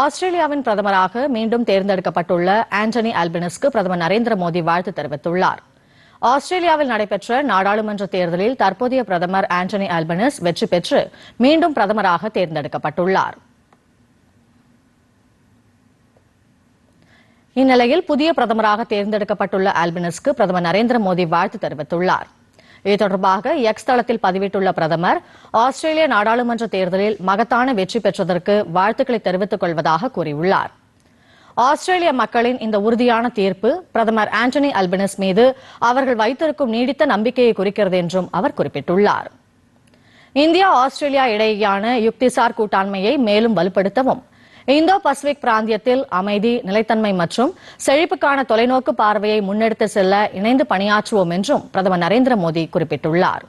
ஆஸ்திரேலியாவின் பிரதமராக மீண்டும் தேர்ந்தெடுக்கப்பட்டுள்ள ஆண்டனி ஆல்பினஸ்க்கு பிரதமர் நரேந்திர மோடி வாழ்த்து தெரிவித்துள்ளார். ஆஸ்திரேலியாவில் நடைபெற்ற நாடாளுமன்ற தேர்தலில் தற்போதைய பிரதமர் ஆண்டனி ஆல்பனஸ் வெற்றி பெற்று மீண்டும் பிரதமராக தேர்ந்தெடுக்கப்பட்டுள்ளார். இந்நிலையில் புதிய பிரதமராக தேர்ந்தெடுக்கப்பட்டுள்ள ஆல்பினஸ்க்கு பிரதமர் நரேந்திர மோடி வாழ்த்து தெரிவித்துள்ளார். இது தொடர்பாக எக்ஸ் தளத்தில் பதிவிட்டுள்ள பிரதமர் ஆஸ்திரேலிய நாடாளுமன்ற தேர்தலில் மகத்தான வெற்றி பெற்றதற்கு வாழ்த்துக்களை தெரிவித்துக் கொள்வதாக கூறியுள்ளார். ஆஸ்திரேலிய மக்களின் இந்த உறுதியான தீர்ப்பு பிரதமர் ஆண்டனி அல்பினஸ் மீது அவர்கள் வைத்திருக்கும் நீடித்த நம்பிக்கையை குறிக்கிறது என்றும் அவர் குறிப்பிட்டுள்ளார். இந்தியா ஆஸ்திரேலியா இடையேயான யுக்திசார் கூட்டாண்மையை மேலும் வலுப்படுத்தவும் இந்தோ பசிபிக் பிராந்தியத்தில் அமைதி நிலைத்தன்மை மற்றும் செழிப்புக்கான தொலைநோக்கு பார்வையை முன்னெடுத்து செல்ல இணைந்து பணியாற்றுவோம் என்றும் பிரதமர் நரேந்திர மோடி குறிப்பிட்டுள்ளார்.